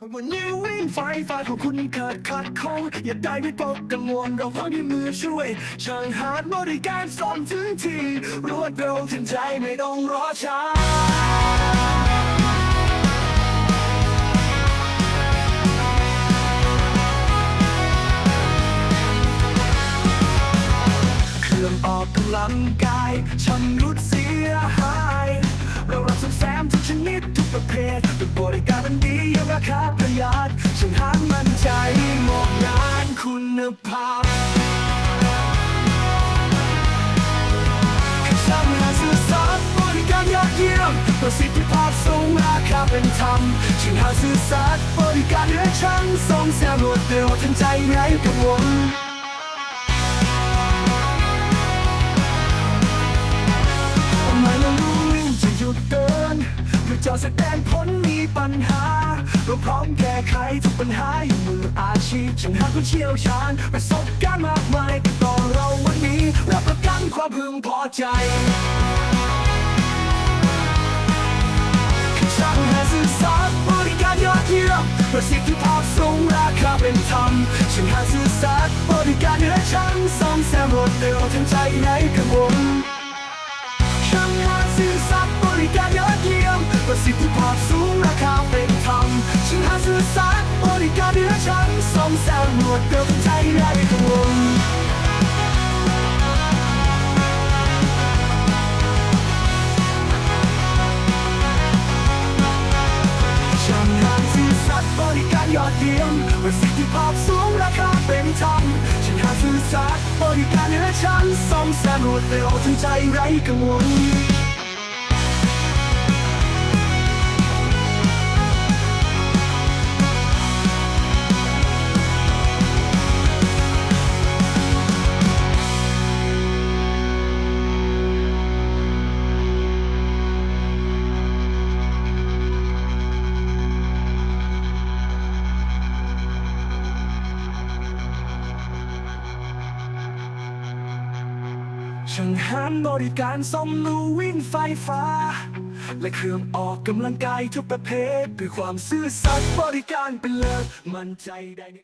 วันนี้วิ่งไฟฟ้าของคุณเกิดขัดข้องอย่าได้ไม่ตกกังวลเราพร้อมที่มือช่วยช่างหาดบริการส่งถึงที่รวดเร็วทันใจไม่ต้องรอช้าเครื่องออกกำลังกายชำรุดเสีย บริการมันดียังราคาประหยัดฉันหามั่นใจมองงานคุณภาพช่างหาสื่อสารบริการยอดเยี่ยมประสิทธิภาพสูงราคาเป็นธรรมช่างหาสื่อสารบริการเหนือช่างส่งแซมรวดเร็วทันใจไร้กังวล จอแสดงผลมีปัญหา เราพร้อมแก้ไขทุกปัญหาอยู่มืออาชีพช่างหาผู้เชี่ยวชาญประสบการณ์มากมายติดต่อเราวันนี้รับประกันความพึงพอใจช่างหาสื่อสารบริการยอดเยี่ยมประสิทธิภาพสูงราคาเป็นธรรมช่างหาสื่อสารบริการเหนือชั้นซ่อมแซมรวดเร็วทันใจไร้กังวล ภาพสูงราคาเป็นธรรมช่างหาสื่อสารบริการเหนือชั้นซ่อมแซมรวดเร็วทันใจไร้กังวลช่างงาซื่อสัตย์บริการยอดเยี่ยมประสิทธิภาพสูงราคาเป็นธรรมช่างงานซื่อสัตย์บริการเหนือชั้นซ่อมแซมรวดเร็วทันใจไร้กังวล ช่างหันบริการซ่อมลู่วิ่งไฟฟ้า และเครื่องออกกำลังกายทุกประเภทด้วยความซื่อสัตย์บริการเป็นเลิศมั่นใจได้ใน